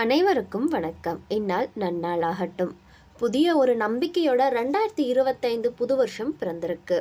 அனைவருக்கும் வணக்கம். இந்நாள் நன்னாளாகட்டும். புதிய ஒரு நம்பிக்கையோட ரெண்டாயிரத்தி இருபத்தைந்து புது வருஷம் பிறந்திருக்கு.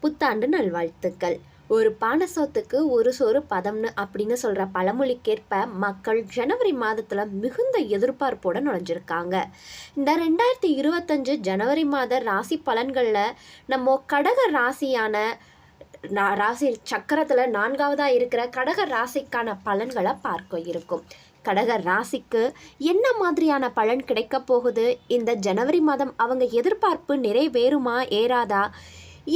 புத்தாண்டு நல்வாழ்த்துக்கள். ஒரு பானசோத்துக்கு ஒரு சோறு பதம்னு அப்படின்னு சொல்கிற பழமொழிக்கேற்ப மக்கள் ஜனவரி மாதத்தில் மிகுந்த எதிர்பார்ப்போடு நுழைஞ்சிருக்காங்க. இந்த ரெண்டாயிரத்தி இருபத்தஞ்சு ஜனவரி மாத ராசி பலன்களில் நம்ம கடக ராசியான ராசி சக்கரத்தில் நான்காவதாக இருக்கிற கடக ராசிக்கான பலன்களை பார்க்க இருக்கும். கடக ராசிக்கு என்ன மாதிரியான பலன் கிடைக்க போகுது? இந்த ஜனவரி மாதம் அவங்க எதிர்பார்ப்பு நிறைவேறுமா ஏறாதா?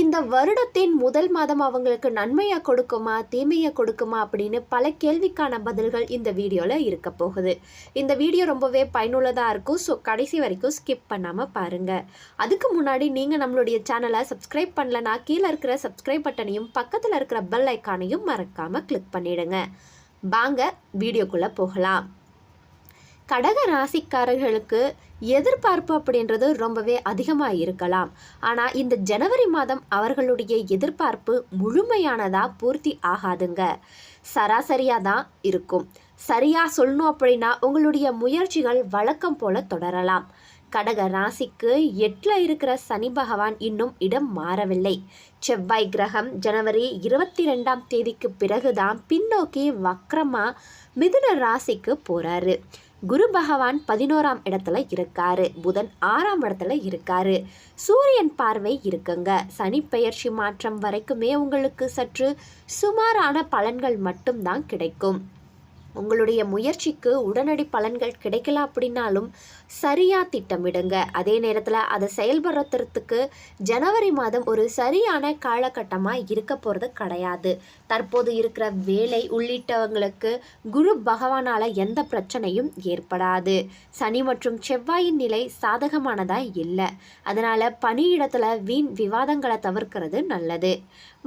இந்த வருடத்தின் முதல் மாதம் அவங்களுக்கு நன்மையை கொடுக்குமா தீமையை கொடுக்குமா அப்படின்னு பல கேள்விக்கான பதில்கள் இந்த வீடியோவில் இருக்க போகுது. இந்த வீடியோ ரொம்பவே பயனுள்ளதாக இருக்கும். ஸோ கடைசி வரைக்கும் ஸ்கிப் பண்ணாமல் பாருங்கள் அதுக்கு முன்னாடி நீங்கள் நம்மளுடைய சேனலை சப்ஸ்கிரைப் பண்ணலனா கீழே இருக்கிற சப்ஸ்கிரைப் பட்டனையும் பக்கத்தில் இருக்கிற பெல் ஐக்கானையும் மறக்காமல் கிளிக் பண்ணிவிடுங்க வாங்க வீடியோக்குள்ளே போகலாம். கடக ராசிக்காரர்களுக்கு எதிர்பார்ப்பு அப்படின்றது ரொம்பவே அதிகமாக இருக்கலாம். ஆனால் இந்த ஜனவரி மாதம் அவர்களுடைய எதிர்பார்ப்பு முழுமையானதாக பூர்த்தி ஆகாதுங்க. சராசரியாக தான் இருக்கும். சரியாக சொல்லணும் அப்படின்னா உங்களுடைய முயற்சிகள் வழக்கம் போல தொடரலாம். கடக ராசிக்கு எட்டில் இருக்கிற சனி பகவான் இன்னும் இடம் மாறவில்லை. செவ்வாய் கிரகம் ஜனவரி இருபத்தி ரெண்டாம் தேதிக்கு பிறகுதான் பின்னோக்கி வக்ரமா மிதுன ராசிக்கு போகிறாரு குரு பகவான் பதினோராம் இடத்துல இருக்காரு. புதன் ஆறாம் இடத்துல இருக்காரு. சூரியன் பார்வை இருக்குங்க. சனி பெயர்ச்சி மாற்றம் வரைக்குமே உங்களுக்கு சற்று சுமாரான பலன்கள் மட்டும்தான் கிடைக்கும். உங்களுடைய முயற்சிக்கு உடனடி பலன்கள் கிடைக்கல அப்படின்னாலும் சரியாக திட்டமிடுங்க. அதே நேரத்தில் அதை செயல்படுத்துறதுக்கு ஜனவரி மாதம் ஒரு சரியான காலகட்டமாக இருக்க போகிறது கிடையாது. தற்போது இருக்கிற வேலை உள்ளிட்டவங்களுக்கு குரு பகவானால் எந்த பிரச்சனையும் ஏற்படாது. சனி மற்றும் செவ்வாயின் நிலை சாதகமானதாக இல்லை. அதனால் பணியிடத்தில் வீண் விவாதங்களை தவிர்க்கிறது நல்லது.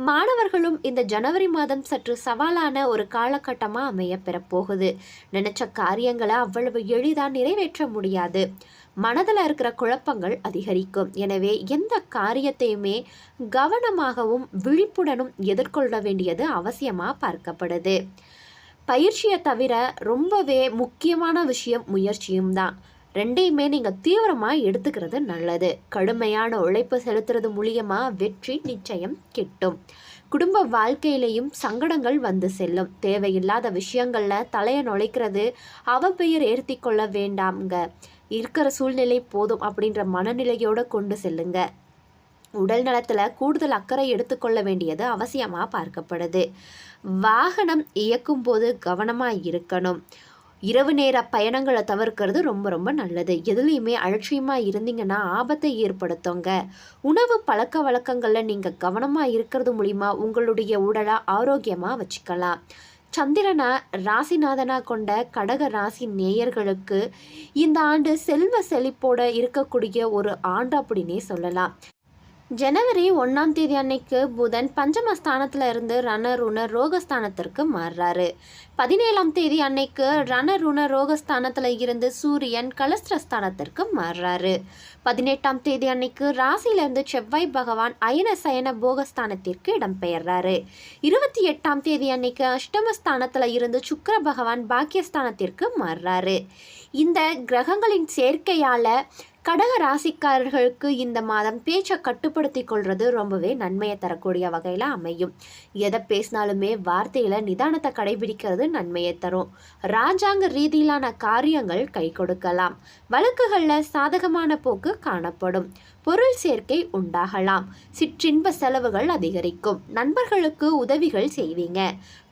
மாணவர்களும் இந்த ஜனவரி மாதம் சற்று சவாலான ஒரு காலகட்டமாக அமைய போகுது. நினைச்ச காரியங்களை அவ்வளவு எளிதாக நிறைவேற்ற முடியாது. மனதில் இருக்கிற குழப்பங்கள் அதிகரிக்கும். எனவே எந்த காரியத்தையுமே கவனமாகவும் விழிப்புடனும் எதிர்கொள்ள வேண்டியது அவசியமாக பார்க்கப்படுது. பயிற்சியை தவிர ரொம்பவே முக்கியமான விஷயம் முயற்சியும் தான். ரெண்டையுமே நீங்கள் தீவிரமாக எடுத்துக்கிறது நல்லது. கடுமையான உழைப்பு செலுத்துறது மூலியமாக வெற்றி நிச்சயம் கிட்டும். குடும்ப வாழ்க்கையிலையும் சங்கடங்கள் வந்து செல்லும். தேவையில்லாத விஷயங்களில் தலையை நுழைக்கிறது அவ பெயர் ஏற்றி கொள்ள வேண்டாம்ங்க. இருக்கிற சூழ்நிலை போதும் அப்படின்ற மனநிலையோடு கொண்டு செல்லுங்க. உடல் நலத்தில் கூடுதல் அக்கறை எடுத்துக்கொள்ள வேண்டியது அவசியமாக பார்க்கப்படுது. வாகனம் இயக்கும் போது கவனமாக இருக்கணும். இரவு நேர பயணங்களை தவிர்க்கிறது ரொம்ப ரொம்ப நல்லது. எதுலேயுமே அலட்சியமாக இருந்தீங்கன்னா ஆபத்தை ஏற்படுத்துங்க. உணவு பழக்க வழக்கங்களில் நீங்கள் கவனமாக இருக்கிறது மூலிமா உங்களுடைய உடலை ஆரோக்கியமாக வச்சுக்கலாம். சந்திரனை ராசிநாதனா கொண்ட கடக ராசி நேயர்களுக்கு இந்த ஆண்டு செல்வ செழிப்போட இருக்கக்கூடிய ஒரு ஆண்டு அப்படின்னே சொல்லலாம். ஜனவரி ஒன்றாம் தேதி அன்னைக்கு புதன் பஞ்சமஸ்தானத்தில் இருந்து ரணருண ரோகஸ்தானத்திற்கு மாறுறாரு. பதினேழாம் தேதி அன்னைக்கு ரணருண ரோகஸ்தானத்தில் இருந்து சூரியன் கலஸ்திரஸ்தானத்திற்கு மாறுறாரு. பதினெட்டாம் தேதி அன்னைக்கு ராசியிலிருந்து செவ்வாய் பகவான் அயன சயன போகஸ்தானத்திற்கு இடம்பெயர்றாரு. இருபத்தி எட்டாம் தேதி அன்னைக்கு அஷ்டமஸ்தானத்தில் இருந்து சுக்கர பகவான் பாக்கியஸ்தானத்திற்கு மாறுறாரு. இந்த கிரகங்களின் சேர்க்கையால் கடக ராசிக்காரர்களுக்கு இந்த மாதம் பேச்சை கட்டுப்படுத்தி கொள்வது ரொம்பவே நன்மையை தரக்கூடிய வகையில் அமையும். எதை பேசினாலுமே வார்த்தையில் நிதானத்தை கடைபிடிக்கிறது நன்மையை தரும். ராஜாங்க ரீதியிலான காரியங்கள் கை கொடுக்கலாம். வழக்குகளில் சாதகமான போக்கு காணப்படும். பொருள் சேர்க்கை உண்டாகலாம். சிற்றின்ப செலவுகள் அதிகரிக்கும். நண்பர்களுக்கு உதவிகள் செய்வீங்க.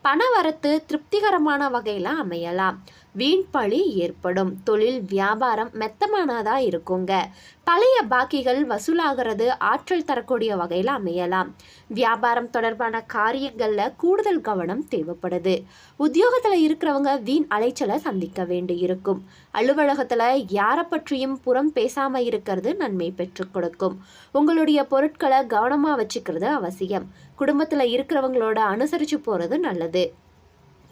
பணவரத்து திருப்திகரமான வகையில் அமையலாம். வீண் பழி ஏற்படும். தொழில் வியாபாரம் மெத்தமானதா இருக்குங்க. பழைய பாக்கிகள் வசூலாகிறது ஆற்றல் தரக்கூடிய வகையில் அமையலாம். வியாபாரம் தொடர்பான காரியங்களில் கூடுதல் கவனம் தேவைப்படுது. உத்தியோகத்தில் இருக்கிறவங்க வீண் அலைச்சலை சந்திக்க வேண்டி இருக்கும் அலுவலகத்தில் யாரை பற்றியும் புறம் பேசாமல் இருக்கிறது நன்மை பெற்றுக் கொடுக்கும். உங்களுடைய பொருட்களை கவனமாக வச்சுக்கிறது அவசியம். குடும்பத்தில் இருக்கிறவங்களோட அனுசரித்து போகிறது நல்லது.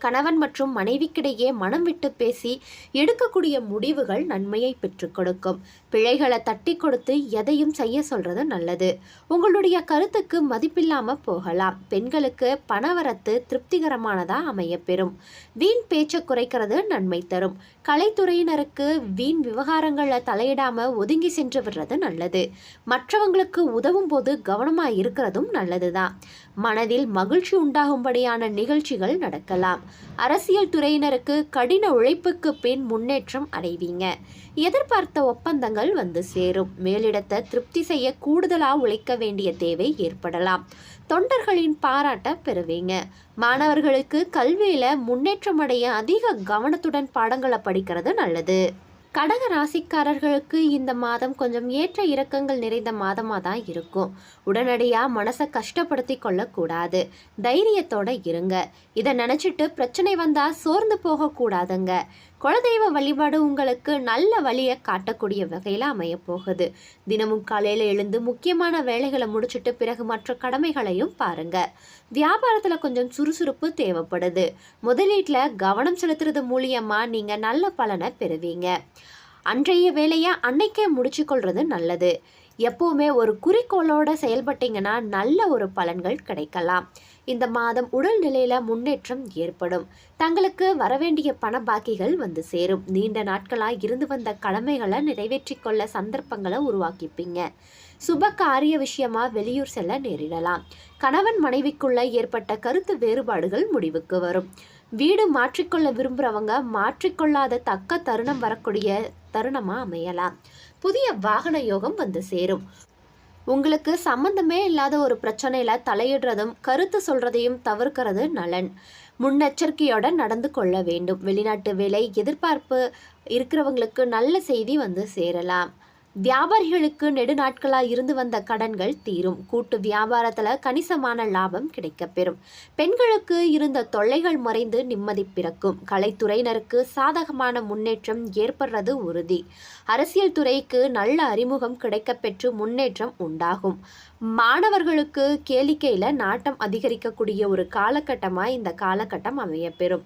கணவன் மற்றும் மனைவிக்கிடையே மனம் விட்டு பேசி எடுக்கக்கூடிய முடிவுகள் நன்மையை பெற்றுக் கொடுக்கும். பிழைகளை தட்டி கொடுத்து எதையும் செய்ய சொல்றது நல்லது. உங்களுடைய கருத்துக்கு மதிப்பில்லாம போகலாம். பெண்களுக்கு பணவரத்து திருப்திகரமானதா அமையப்பெறும். வீண் பேச்சை குறைக்கிறது நன்மை தரும். கலைத்துறையினருக்கு வீண் விவகாரங்களில் தலையிடாம ஒதுங்கி சென்று விடுறது நல்லது. மற்றவங்களுக்கு உதவும் போது கவனமாக இருக்கிறதும் நல்லதுதான். மனதில் மகிழ்ச்சி உண்டாகும்படியான நிகழ்ச்சிகள் நடக்கலாம். அரசியல் துறையினருக்கு கடின உழைப்புக்கு பின் முன்னேற்றம் அடைவீங்க. எதிர்பார்த்த ஒப்பந்தங்கள் வந்து சேரும். மேலிடத்தை திருப்தி செய்ய கூடுதலாக உழைக்க வேண்டிய தேவை ஏற்படலாம். தொண்டர்களின் பாராட்ட பெறுவீங்க. மாணவர்களுக்கு கல்வியில் முன்னேற்றம் அடைய அதிக கவனத்துடன் பாடங்களை படிக்கிறது நல்லது. கடக ராசிக்காரர்களுக்கு இந்த மாதம் கொஞ்சம் ஏற்ற இறக்கங்கள் நிறைந்த மாதமாக தான் இருக்கும். உடனடியாக மனசை கஷ்டப்படுத்தி கொள்ளக்கூடாது. தைரியத்தோட இருங்க. இதை நினச்சிட்டு பிரச்சனை வந்தால் சோர்ந்து போகக்கூடாதுங்க. குலதெய்வ வழிபாடு உங்களுக்கு நல்ல வழியை காட்டக்கூடிய வகையில் அமையப்போகுது தினமும் காலையில் எழுந்து முக்கியமான வேலைகளை முடிச்சுட்டு பிறகு மற்ற கடமைகளையும் பாருங்க. வியாபாரத்தில் கொஞ்சம் சுறுசுறுப்பு தேவைப்படுது. முதலீட்டில் கவனம் செலுத்துறது மூலியமாக நீங்கள் நல்ல பலனை பெறுவீங்க. அன்றைய வேலையை அன்னைக்கே முடிச்சு கொள்வது நல்லது. எப்போவுமே ஒரு குறிக்கோளோட செயல்பட்டீங்கன்னா நல்ல ஒரு பலன்கள் கிடைக்கலாம். இந்த மாதம் உடல் நிலையில முன்னேற்றம் ஏற்படும். தங்களுக்கு வரவேண்டிய பண பாக்கிகள் வந்து சேரும். நீண்ட நாட்களாக இருந்து வந்த கடமைகளை நிறைவேற்றி கொள்ள சந்தர்ப்பங்களை உருவாக்கிப்பீங்க. சுப காரிய விஷயமா வெளியூர் செல்ல நேரிடலாம். கணவன் மனைவிக்குள்ள ஏற்பட்ட கருத்து வேறுபாடுகள் முடிவுக்கு வரும். வீடு மாற்றிக்கொள்ள விரும்புகிறவங்க மாற்றிக்கொள்ளாத தக்க தருணம் வரக்கூடிய தருணமாக அமையலாம். புதிய வாகன யோகம் வந்து சேரும். உங்களுக்கு சம்பந்தமே இல்லாத ஒரு பிரச்சனையில தலையிடுறதும் கருத்து சொல்றதையும் தவிர்க்கிறது நலன். முன்னெச்சரிக்கையோட நடந்து கொள்ள வேண்டும். வெளிநாட்டு வேலை எதிர்பார்ப்பு இருக்கிறவங்களுக்கு நல்ல செய்தி வந்து சேரலாம். வியாபாரிகளுக்கு நெடுநாட்களாக இருந்து வந்த கடன்கள் தீரும். கூட்டு வியாபாரத்தில் கணிசமான லாபம் கிடைக்கப்பெறும். பெண்களுக்கு இருந்த தொல்லைகள் மறைந்து நிம்மதி பிறக்கும். கலைத்துறையினருக்கு சாதகமான முன்னேற்றம் ஏற்படுறது உறுதி. அரசியல் துறைக்கு நல்ல அறிமுகம் கிடைக்கப்பெற்று முன்னேற்றம் உண்டாகும். மாணவர்களுக்கு கேளிக்கையில் நாட்டம் அதிகரிக்கக்கூடிய ஒரு காலகட்டமாக இந்த காலகட்டம் அமையப்பெறும்.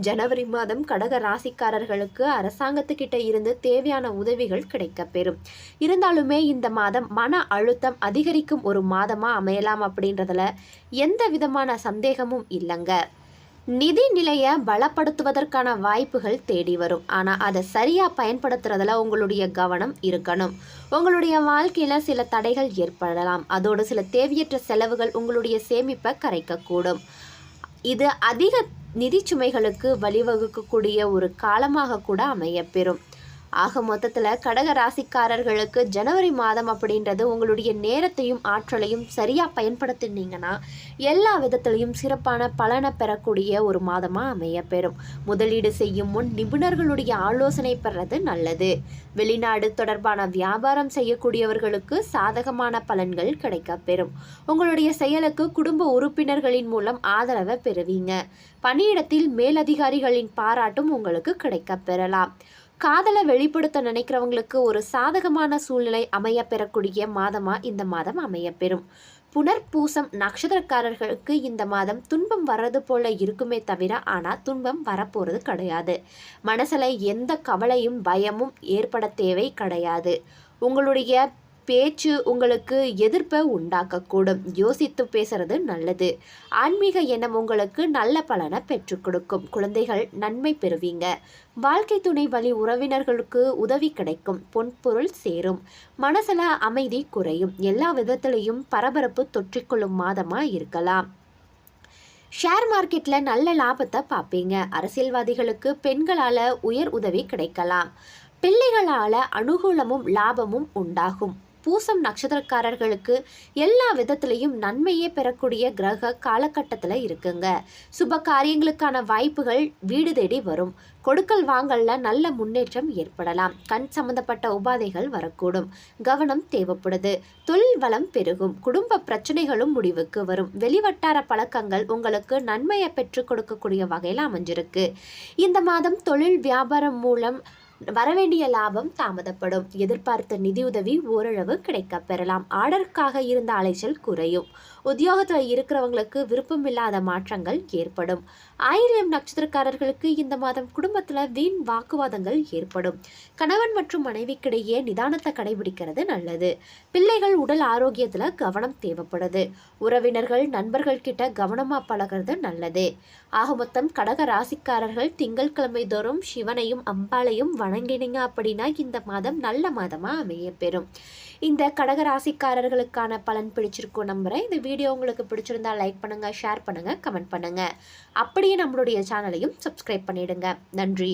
ஜனவரி மாதம் கடக ராசிக்காரர்களுக்கு அரசாங்கத்துக்கிட்ட இருந்து தேவையான உதவிகள் கிடைக்கப்பெறும். இருந்தாலுமே இந்த மாதம் மன அழுத்தம் அதிகரிக்கும் ஒரு மாதமாக அமையலாம் அப்படின்றதுல எந்த விதமான சந்தேகமும் இல்லைங்க. நிதி நிலையை பலப்படுத்துவதற்கான வாய்ப்புகள் தேடி வரும். ஆனால் அதை சரியாக பயன்படுத்துறதுல உங்களுடைய கவனம் இருக்கணும். உங்களுடைய வாழ்க்கையில் சில தடைகள் ஏற்படலாம். அதோடு சில தேவையற்ற செலவுகள் உங்களுடைய சேமிப்பை கரைக்கக்கூடும். இது அதிக நிதி சுமைகளுக்கு வழிவகுக்கக்கூடிய ஒரு காலமாக கூட அமையப்பெறும் ஆக மொத்தத்தில் கடக ராசிக்காரர்களுக்கு ஜனவரி மாதம் அப்படின்றது உங்களுடைய நேரத்தையும் ஆற்றலையும் சரியாக பயன்படுத்தினீங்கன்னா எல்லா விதத்திலையும் சிறப்பான பலனை பெறக்கூடிய ஒரு மாதமாக அமைய பெறும் முதலீடு செய்யும் முன் நிபுணர்களுடைய ஆலோசனை பெறது நல்லது. வெளிநாடு தொடர்பான வியாபாரம் செய்யக்கூடியவர்களுக்கு சாதகமான பலன்கள் கிடைக்க பெறும் உங்களுடைய செயலுக்கு குடும்ப உறுப்பினர்களின் மூலம் ஆதரவை பெறுவீங்க. பணியிடத்தில் மேலதிகாரிகளின் பாராட்டும் உங்களுக்கு கிடைக்க பெறலாம் காதலை வெளிப்படுத்த நினைக்கிறவங்களுக்கு ஒரு சாதகமான சூழ்நிலை அமைய பெறக்கூடிய மாதமாக இந்த மாதம் அமையப்பெறும். புனர்பூசம் நட்சத்திரக்காரர்களுக்கு இந்த மாதம் துன்பம் வர்றது போல இருக்குமே தவிர ஆனால் துன்பம் வரப்போகிறது கிடையாது. மனசில் எந்த கவலையும் பயமும் ஏற்பட தேவை கிடையாது. உங்களுடைய பேச்சு உங்களுக்கு எதிர்ப்பை உண்டாக்கக்கூடும். யோசித்து பேசுறது நல்லது. ஆன்மீக எண்ணம் உங்களுக்கு நல்ல பலனை பெற்றுக் கொடுக்கும். குழந்தைகள் நன்மை பெறுவீங்க. வாழ்க்கை துணை வழி உறவினர்களுக்கு உதவி கிடைக்கும். பொன்பொருள் சேரும். மனசுல அமைதி குறையும். எல்லா விதத்திலையும் பரபரப்பு தொற்றிக்கொள்ளும் மாதமா இருக்கலாம். ஷேர் மார்க்கெட்டில் நல்ல லாபத்தை பார்ப்பீங்க. அரசியல்வாதிகளுக்கு பெண்களால் உயர் உதவி கிடைக்கலாம். பிள்ளைகளால் அனுகூலமும் லாபமும் உண்டாகும். பூசம் நட்சத்திரக்காரர்களுக்கு எல்லா விதத்திலையும் நன்மையே பெறக்கூடிய கிரக காலகட்டத்தில் இருக்குங்க. சுப காரியங்களுக்கான வாய்ப்புகள் வீடு தேடி வரும். கொடுக்கல் வாங்கல்ல நல்ல முன்னேற்றம் ஏற்படலாம். கண் சம்பந்தப்பட்ட உபாதைகள் வரக்கூடும். கவனம் தேவைப்படுது. தொழில் வளம் பெருகும். குடும்ப பிரச்சனைகளும் முடிவுக்கு வரும். வெளிவட்டார பழக்கங்கள் உங்களுக்கு நன்மையை பெற்றுக் கொடுக்கக்கூடிய வகையில் அமைஞ்சிருக்கு. இந்த மாதம் தொழில் வியாபாரம் மூலம் வரவேண்டிய லாபம் தாமதப்படும். எதிர்பார்த்த நிதியுதவி ஓரளவு கிடைக்க பெறலாம் ஆர்டருக்காக இருந்த அலைச்சல் குறையும். உத்தியோகத்தில் இருக்கிறவங்களுக்கு விருப்பம் இல்லாத மாற்றங்கள் ஏற்படும். ஆயிரம் நட்சத்திரக்காரர்களுக்கு இந்த மாதம் குடும்பத்தில் வீண் வாக்குவாதங்கள் ஏற்படும். கணவன் மற்றும் மனைவிக்கிடையே நிதானத்தை கடைபிடிக்கிறது நல்லது. பிள்ளைகள் உடல் ஆரோக்கியத்தில் கவனம் தேவைப்படுது. உறவினர்கள் நண்பர்கள் கிட்ட கவனமாக பழகிறது நல்லது. ஆக மொத்தம் கடக ராசிக்காரர்கள் திங்கட்கிழமை தோறும் சிவனையும் அம்பாளையும் வணங்கினீங்க அப்படின்னா இந்த மாதம் நல்ல மாதமாக அமைய பெறும். இந்த கடக ராசிக்காரர்களுக்கான பலன் பிடிச்சிருக்கும் நம்புகிறேன் இந்த வீடியோ வீடியோ உங்களுக்கு பிடிச்சிருந்தா லைக் பண்ணுங்க ஷேர் பண்ணுங்கள் கமெண்ட் பண்ணுங்க. அப்படியே நம்மளுடைய சேனலையும் சப்ஸ்கிரைப் பண்ணிவிடுங்க நன்றி.